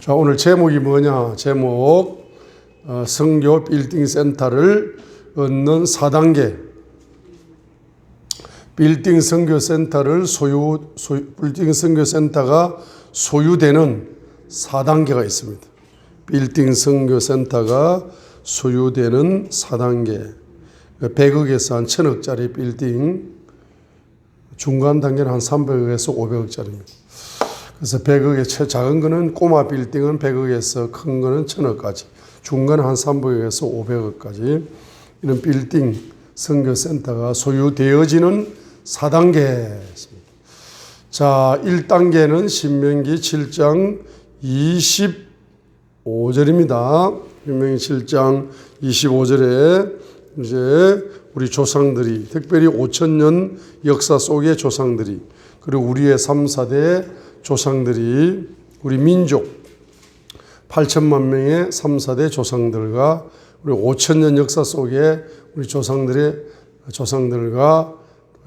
자, 오늘 제목이 뭐냐? 제목, 어, 성교 빌딩 센터를 얻는 4단계. 빌딩 선교 센터를 소유, 소유 빌딩 선교 센터가 소유되는 4단계가 있습니다. 빌딩 선교 센터가 소유되는 4단계. 100억에서 한 1000억짜리 빌딩, 중간 단계는 한 300억에서 500억짜리입니다. 그래서 100억의 최 작은 거는 꼬마 빌딩은 100억에서 큰 거는 1000억까지, 중간은 한 300억에서 500억까지 이런 빌딩 선교 센터가 소유되어지는 4단계입니다. 자, 1단계는 신명기 7장 25절입니다. 신명기 7장 25절에 이제 우리 조상들이 특별히 5천년 역사 속의 조상들이 그리고 우리의 3, 4대 조상들이 우리 민족 8천만 명의 3, 4대 조상들과 우리 5천 년 역사 속에 우리 조상들의 조상들과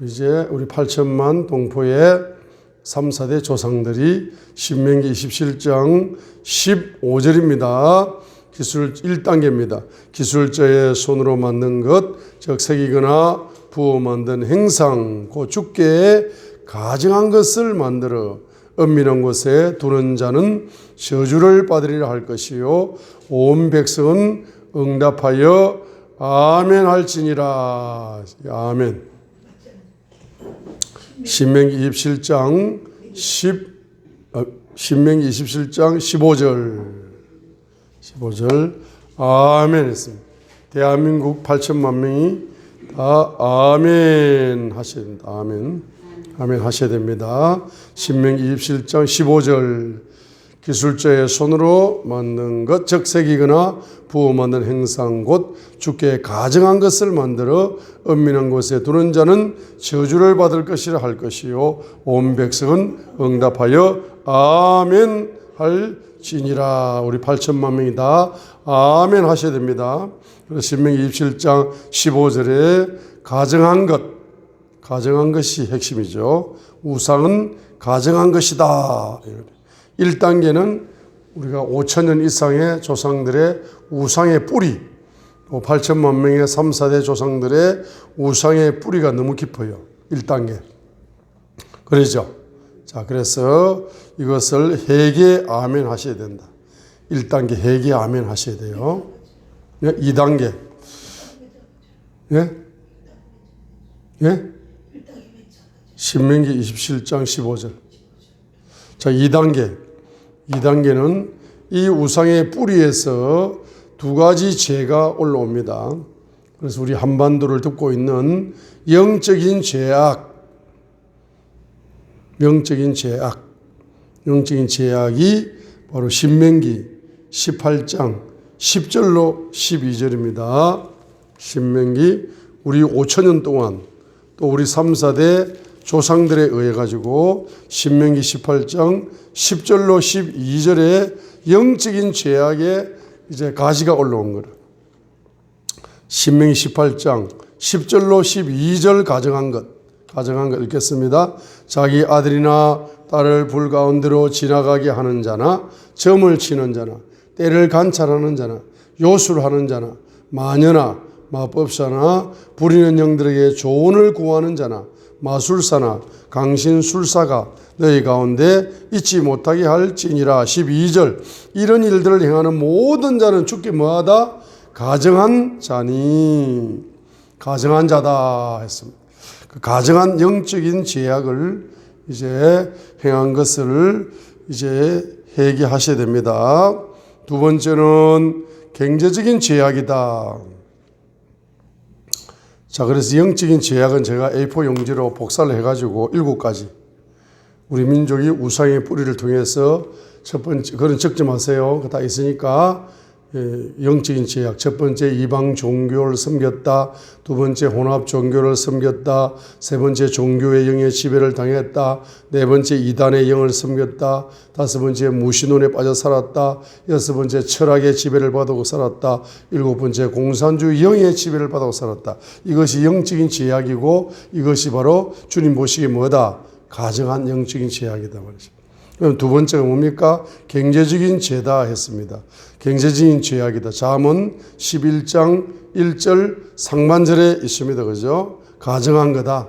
이제 우리 8천만 동포의 3, 4대 조상들이 신명기 27장 15절입니다. 기술 1단계입니다. 기술자의 손으로 만든 것, 즉 새기거나 부어 만든 행상, 그 주께 가증한 것을 만들어 은밀한 곳에 두는 자는 저주를 받으리라 할 것이요 온 백성은 응답하여 아멘 할지니라 아멘 신명기 27장 10 어, 신명기 27장 15절 15절 아멘 했습니다. 대한민국 8천만 명이 다 아멘 하셔야 됩니다. 아멘. 아멘 하셔야 됩니다. 신명기 27장 15절 기술자의 손으로 만든 것, 즉 새기거나 부어 만든 행상 곧 주께 가정한 것을 만들어 은밀한 곳에 두는 자는 저주를 받을 것이라 할 것이요 온 백성은 응답하여 아멘 할 지니라 우리 8천만 명이 다 아멘 하셔야 됩니다. 신명기 27장 15절에 가정한 것 가정한 것이 핵심이죠. 우상은 가정한 것이다. 1단계는 우리가 5천년 이상의 조상들의 우상의 뿌리, 또 8천만 명의 3, 4대 조상들의 우상의 뿌리가 너무 깊어요. 1단계. 그러죠? 자, 그래서 이것을 회개 아멘 하셔야 된다. 1단계 회개 아멘 하셔야 돼요. 2단계. 예? 예? 신명기 27장 15절. 자, 2단계. 2단계는 이 우상의 뿌리에서 두 가지 죄가 올라옵니다. 그래서 우리 한반도를 듣고 있는 영적인 죄악, 영적인 죄악, 영적인 죄악이 바로 신명기 18장 10절로 12절입니다. 신명기 우리 5천년 동안 또 우리 3, 4대 조상들에 의해 가지고 신명기 18장 10절로 12절에 영적인 죄악의 이제 가시가 올라온 거라. 신명기 18장 10절로 12절 가정한 것, 가정한 것 읽겠습니다. 자기 아들이나 딸을 불 가운데로 지나가게 하는 자나 점을 치는 자나 때를 관찰하는 자나 요술하는 자나 마녀나 마법사나 부리는 영들에게 조언을 구하는 자나 마술사나 강신술사가 너희 가운데 잊지 못하게 할지니라 12절 이런 일들을 행하는 모든 자는 죽게 뭐하다 가정한 자니 가정한 자다 했습니다. 그 가정한 영적인 죄악을 이제 행한 것을 이제 회개하셔야 됩니다. 두 번째는 경제적인 죄악이다. 자, 그래서 영적인 죄악은 제가 A4 용지로 복사를 해가지고 일곱 가지. 우리 민족이 우상의 뿌리를 통해서 첫 번째, 그런 적지 마세요. 다 있으니까. 예, 영적인 죄악. 첫 번째, 이방 종교를 섬겼다. 두 번째, 혼합 종교를 섬겼다. 세 번째, 종교의 영의 지배를 당했다. 네 번째, 이단의 영을 섬겼다. 다섯 번째, 무신론에 빠져 살았다. 여섯 번째, 철학의 지배를 받고 살았다. 일곱 번째, 공산주의 영의 지배를 받고 살았다. 이것이 영적인 죄악이고 이것이 바로 주님 보시기에 뭐다? 가정한 영적인 죄악이다 말이죠. 그럼 두 번째가 뭡니까? 경제적인 죄다 했습니다. 경제적인 죄악이다. 잠언 11장 1절 상반절에 있습니다. 그죠? 가정한 거다.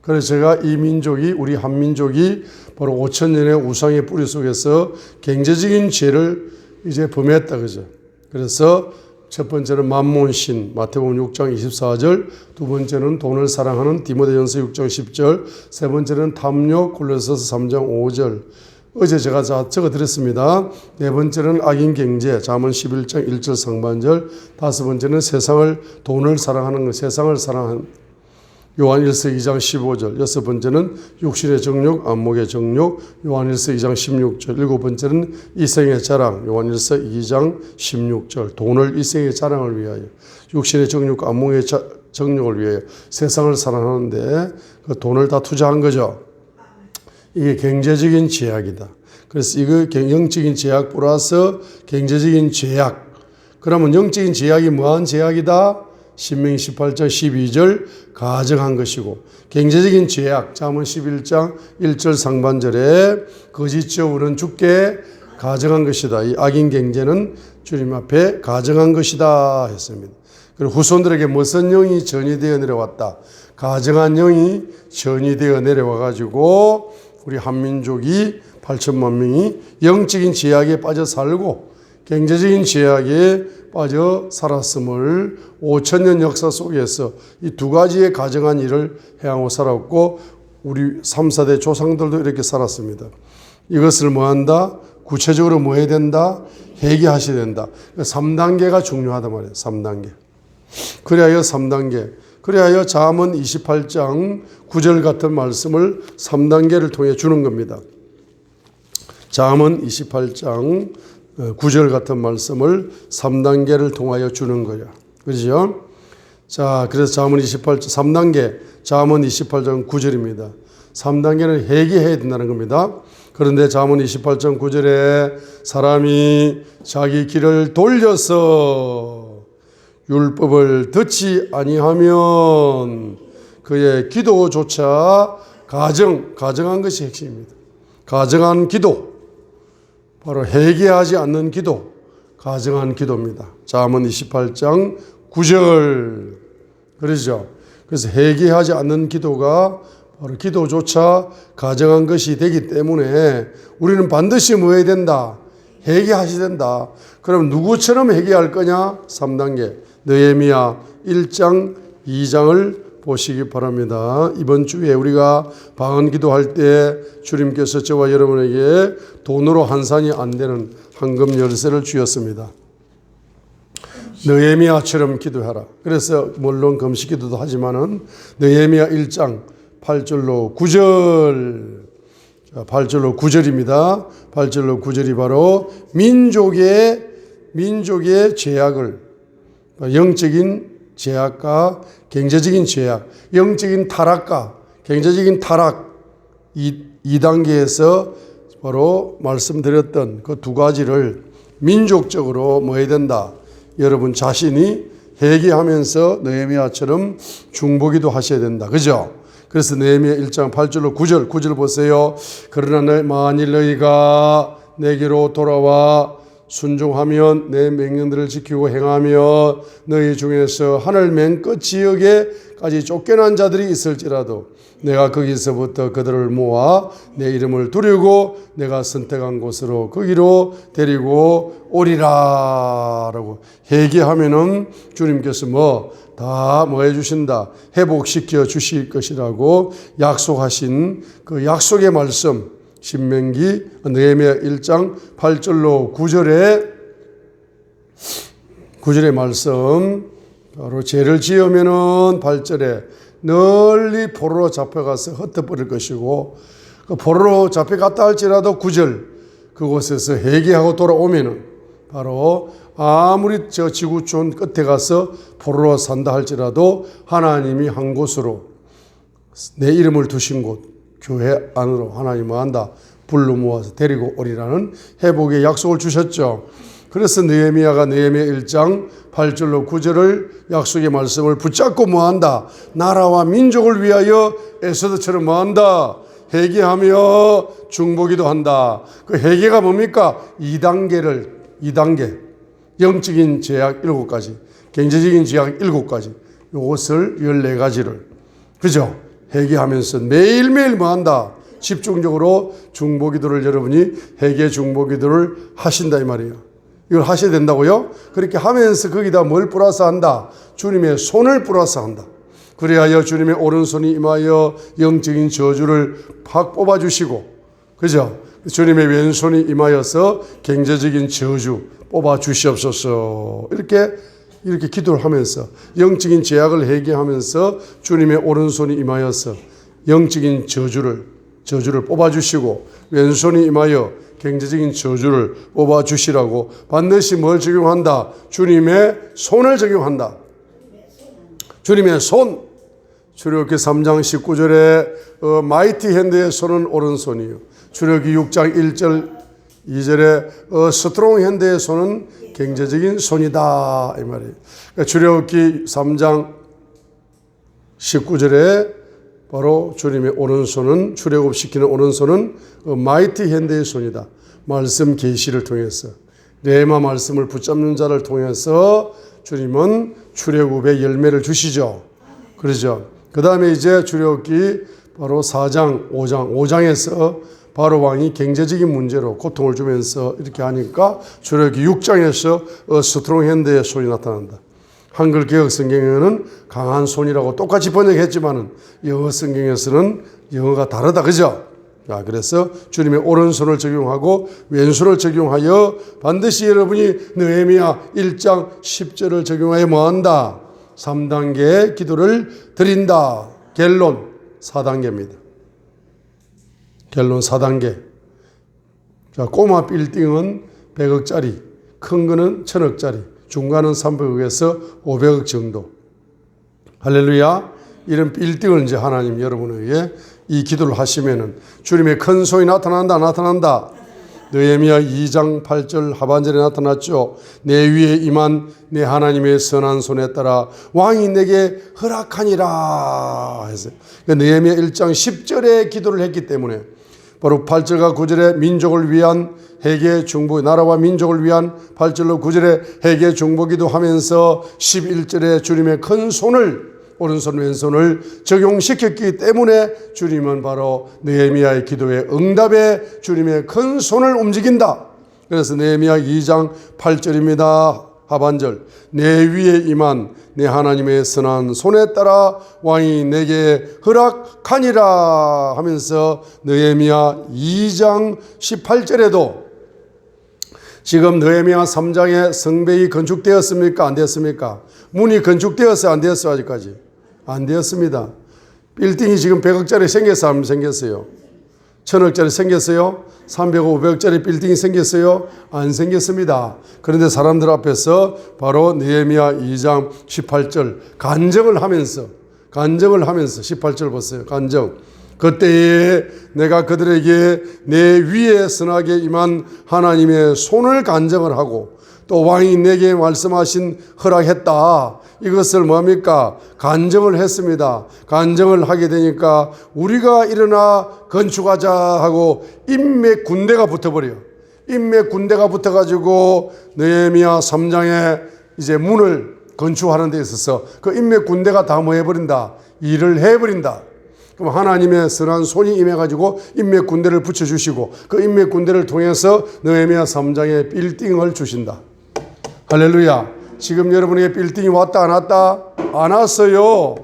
그래서 제가 이 민족이 우리 한민족이 바로 5천 년의 우상의 뿌리 속에서 경제적인 죄를 이제 범했다 그죠. 그래서 첫 번째는 만몬신 마태복음 6장 24절, 두 번째는 돈을 사랑하는 디모데전서 6장 10절, 세 번째는 탐욕 골로새서 3장 5절. 어제 제가 자- 적어 드렸습니다. 네 번째는 악인 경제 잠언 11장 1절 상반절, 다섯 번째는 세상을 돈을 사랑하는 것, 세상을 사랑하는 요한 1서 2장 15절, 여섯 번째는 육신의 정욕, 안목의 정욕, 요한 1서 2장 16절, 일곱 번째는 이생의 자랑, 요한 1서 2장 16절, 돈을 이생의 자랑을 위하여, 육신의 정욕, 안목의 자- 정욕을 위하여 세상을 사랑하는데 그 돈을 다 투자한 거죠. 이게 경제적인 제약이다. 그래서 이거 경- 영적인 제약 플러스 경제적인 제약. 그러면 영적인 제약이 뭐한 제약이다? 신명기 18장 12절 가정한 것이고 경제적인 제약 잠언 11장 1절 상반절에 거짓 저울은 죽게 가정한 것이다. 이 악인 경제는 주님 앞에 가정한 것이다 했습니다. 그리고 후손들에게 무슨 영이 전이되어 내려왔다. 가정한 영이 전이되어 내려와 가지고 우리 한민족이 8천만 명이 영적인 제약에 빠져 살고 경제적인 제약에 빠져 살았음을 5천 년 역사 속에서 이 두 가지의 가정한 일을 해하고 살았고 우리 3, 4대 조상들도 이렇게 살았습니다. 이것을 뭐 한다? 구체적으로 뭐 해야 된다? 회개하셔야 된다. 3단계가 중요하단 말이에요. 3단계. 그리하여 3단계. 그리하여 잠언 28장 9절 같은 말씀을 3단계를 통해 주는 겁니다. 잠언 28장 9절 같은 말씀을 3단계를 통하여 주는 거야. 그죠? 자, 그래서 잠언 28장 3단계 잠언 28장 9절입니다. 3단계는 회개해야 된다는 겁니다. 그런데 잠언 28장 9절에 사람이 자기 길을 돌려서 율법을 듣지 아니하면 그의 기도조차 가정 가정한 것이 핵심입니다. 가정한 기도 바로 회개하지 않는 기도 가정한 기도입니다. 잠언 28장 9절 그러죠. 그래서 회개하지 않는 기도가 바로 기도조차 가정한 것이 되기 때문에 우리는 반드시 뭐 해야 된다? 회개하셔야 된다. 그럼 누구처럼 회개할 거냐? 3단계. 느헤미야 1장 2장을 보시기 바랍니다. 이번 주에 우리가 방언 기도할 때 주님께서 저와 여러분에게 돈으로 환산이 안 되는 황금 열쇠를 주셨습니다. 느헤미야처럼 기도하라. 그래서 물론 금식 기도도 하지만은 느헤미야 1장 8절로 9절 8절로 9절입니다. 8절로 9절이 바로 민족의 민족의 죄악을 영적인 죄악과 경제적인 죄악, 영적인 타락과 경제적인 타락 이, 이 단계에서 바로 말씀드렸던 그 두 가지를 민족적으로 뭐 해야 된다. 여러분 자신이 회개하면서 느헤미야처럼 중보기도 하셔야 된다. 그죠? 그래서 느헤미야 1장 8절로 9절 9절 보세요. 그러나 너- 만일 너희가 내게로 돌아와 순종하면 내 명령들을 지키고 행하며 너희 중에서 하늘 맨 끝 지역에까지 쫓겨난 자들이 있을지라도 내가 거기서부터 그들을 모아 내 이름을 두르고 내가 선택한 곳으로 거기로 데리고 오리라라고 회개하면은 주님께서 뭐 다 뭐 해주신다 회복시켜 주실 것이라고 약속하신 그 약속의 말씀 신명기 느헤미야 1장 8절로 9절에 9절의 말씀. 바로 죄를 지으면은 8절에 널리 포로로 잡혀가서 흩어버릴 것이고 그 포로로 잡혀갔다 할지라도 9절 그곳에서 회개하고 돌아오면은 바로 아무리 저 지구촌 끝에 가서 포로로 산다 할지라도 하나님이 한 곳으로 내 이름을 두신 곳 교회 안으로 하나님 뭐 한다 불러 모아서 데리고 오리라는 회복의 약속을 주셨죠. 그래서 느헤미야가 느헤미야 1장 8절로 9절을 약속의 말씀을 붙잡고 뭐 한다 나라와 민족을 위하여 에서드처럼 뭐 한다 회개하며 중보기도 한다. 그 회개가 뭡니까? 2단계를 2단계 영적인 제약 7가지, 경제적인 제약 7가지. 요것을 14가지를 그죠? 회개하면서 매일매일 뭐 한다? 집중적으로 중보기도를 여러분이 회개 중보기도를 하신다 이 말이에요. 이걸 하셔야 된다고요? 그렇게 하면서 거기다 뭘 플러스 한다? 주님의 손을 플러스 한다. 그래야 주님의 오른손이 임하여 영적인 저주를 팍 뽑아주시고, 그죠? 주님의 왼손이 임하여서 경제적인 저주 뽑아 주시옵소서. 이렇게 이렇게 기도를 하면서 영적인 제약을 해결하면서 주님의 오른손이 임하여서 영적인 저주를 저주를 뽑아 주시고 왼손이 임하여 경제적인 저주를 뽑아 주시라고 반드시 뭘 적용한다? 주님의 손을 적용한다. 주님의 손. 출애굽기 3장 19절에 어, 마이티 핸드의 손은 오른손이요. 출애굽기 6장 1절 2절에 어, 스트롱 핸드의 손은 경제적인 손이다 이 말이에요. 출애굽기 3장 19절에 바로 주님의 오른손은 출애굽시키는 오른손은 어, 마이티 핸드의 손이다. 말씀 계시를 통해서 레마 말씀을 붙잡는 자를 통해서 주님은 출애굽의 열매를 주시죠. 그러죠. 그 다음에 이제 출애굽기 바로 4장, 5장, 5장에서 바로 왕이 경제적인 문제로 고통을 주면서 이렇게 하니까 출애굽기 6장에서 어, 스트롱 핸드의 손이 나타난다. 한글 개혁 성경에는 강한 손이라고 똑같이 번역했지만은 영어 성경에서는 영어가 다르다 그죠? 아, 그래서 주님의 오른손을 적용하고 왼손을 적용하여 반드시 여러분이 느헤미야 1장 10절을 적용하여 뭐 한다? 3단계의 기도를 드린다. 갤론 4단계입니다. 갤론 4단계. 자, 꼬마 빌딩은 100억짜리, 큰 거는 1000억짜리, 중간은 300억에서 500억 정도. 할렐루야. 이런 빌딩을 이제 하나님 여러분에게 이 기도를 하시면은 주님의 큰 손이 나타난다, 나타난다. 느헤미야 2장 8절 하반절에 나타났죠. 내 위에 임한 내 하나님의 선한 손에 따라 왕이 내게 허락하니라 했어요. 그러니까 느헤미야 1장 10절에 기도를 했기 때문에 바로 8절과 9절에 민족을 위한 회개 중보 나라와 민족을 위한 8절로 9절에 회개 중보기도 하면서 11절에 주님의 큰 손을 오른손 왼손을 적용시켰기 때문에 주님은 바로 느헤미야의 기도의 응답에 주님의 큰 손을 움직인다. 그래서 느헤미야 2장 8절입니다. 하반절 내 위에 임한 내 하나님의 선한 손에 따라 왕이 내게 허락하니라 하면서 느헤미야 2장 18절에도 지금 느헤미야 3장에 성벽이 건축되었습니까? 안 되었습니까? 문이 건축되었어요? 안 되었어요? 아직까지? 안 되었습니다. 빌딩이 지금 100억짜리 생겼어요? 안 생겼어요? 천억짜리 생겼어요? 300억, 500억짜리 빌딩이 생겼어요? 안 생겼습니다. 그런데 사람들 앞에서 바로 느헤미야 2장 18절 간정을 하면서 간정을 하면서 18절 보세요. 간정. 그때에 내가 그들에게 내 위에 선하게 임한 하나님의 손을 간정을 하고 또 왕이 내게 말씀하신 허락했다. 이것을 뭡니까? 간정을 했습니다. 간정을 하게 되니까 우리가 일어나 건축하자 하고 인맥 군대가 붙어버려요. 인맥 군대가 붙어가지고 느헤미야 3장에 이제 문을 건축하는 데 있어서 그 인맥 군대가 다 뭐 해버린다? 일을 해버린다. 그럼 하나님의 선한 손이 임해가지고 인맥 군대를 붙여주시고 그 인맥 군대를 통해서 느헤미야 3장에 빌딩을 주신다. 할렐루야. 지금 여러분에게 빌딩이 왔다 안 왔다? 안 왔어요.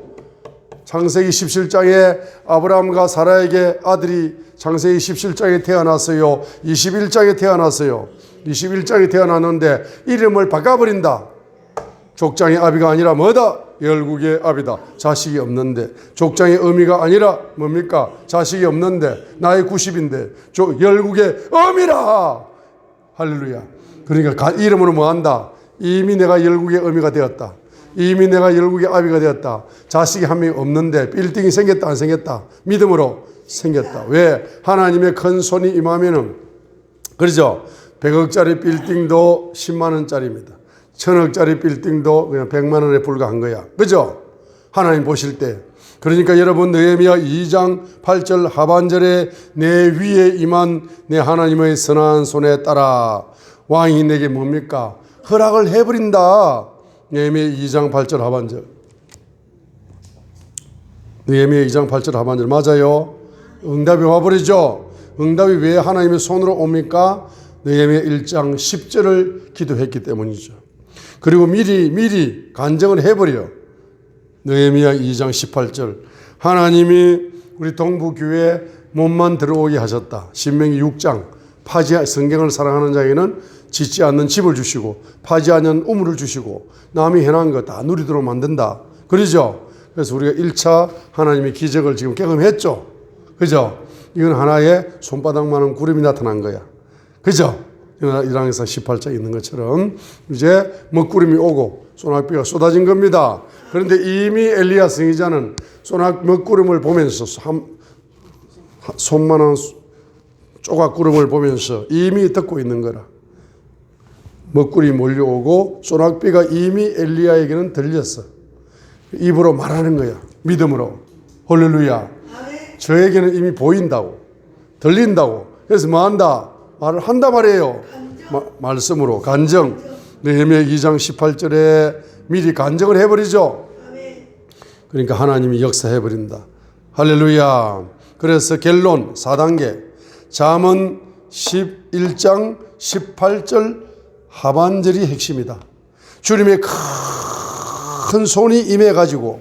창세기 17장에 아브라함과 사라에게 아들이 창세기 17장에 태어났어요. 21장에 태어났어요. 21장에 태어났는데 이름을 바꿔버린다. 족장의 아비가 아니라 뭐다? 열국의 아비다. 자식이 없는데. 족장의 의미가 아니라 뭡니까? 자식이 없는데. 나의 90인데. 열국의 어미라! 할렐루야. 그러니까 이름으로 뭐 한다? 이미 내가 열국의 어미가 되었다. 이미 내가 열국의 아비가 되었다. 자식이 한 명이 없는데 빌딩이 생겼다 안 생겼다. 믿음으로 생겼다. 왜? 하나님의 큰 손이 임하면은 그러죠. 100억짜리 빌딩도 10만 원짜리입니다. 천억짜리 빌딩도 그냥 100만 원에 불과한 거야. 그죠? 하나님 보실 때 그러니까 여러분 느헤미야 2장 8절 하반절에 내 위에 임한 내 하나님의 선한 손에 따라 왕이 내게 뭡니까? 허락을 해버린다. 느헤미야 2장 8절 하반절. 느헤미야 2장 8절 하반절 맞아요. 응답이 와버리죠. 응답이 왜 하나님의 손으로 옵니까? 느헤미야 1장 10절을 기도했기 때문이죠. 그리고 미리 미리 간정을 해버려. 느헤미야 2장 18절 하나님이 우리 동부교회 몸만 들어오게 하셨다. 신명기 6장 파지 성경을 사랑하는 자에게는 짓지 않는 집을 주시고 파지 않는 우물을 주시고 남이 해놓은 거다 누리도록 만든다. 그러죠? 그래서 우리가 1차 하나님의 기적을 지금 경험했죠. 그죠? 이건 하나의 손바닥만한 구름이 나타난 거야. 그죠? 이랑에서 18장에 있는 것처럼 이제 먹구름이 오고 소낙비가 쏟아진 겁니다. 그런데 이미 엘리야 승리자는 소낙 먹구름을 보면서 한, 손만한 조각 구름을 보면서 이미 듣고 있는 거라. 먹구름이 몰려오고 소낙비가 이미 엘리야에게는 들렸어. 입으로 말하는 거야. 믿음으로. 홀렐루야. 저에게는 이미 보인다고. 들린다고. 그래서 뭐 한다? 말을 한다 말이에요. 마, 말씀으로 간정. 느헤미야 2장 18절에 미리 간정을 해버리죠. 그러니까 하나님이 역사해 버린다. 할렐루야. 그래서 결론 4단계. 잠언 11장 18절 하반절이 핵심이다. 주님의 큰 손이 임해 가지고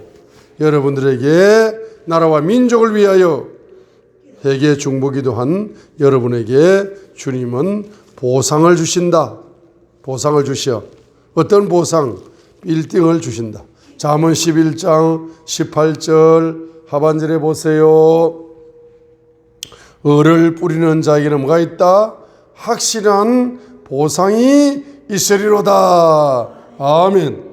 여러분들에게 나라와 민족을 위하여 회개 중보기도 한 여러분에게 주님은 보상을 주신다. 보상을 주셔. 어떤 보상? 빌딩을 주신다. 잠언 11장 18절 하반절에 보세요. 을을 뿌리는 자에게는 뭐가 있다? 확실한 보상이 있으리로다. 아멘.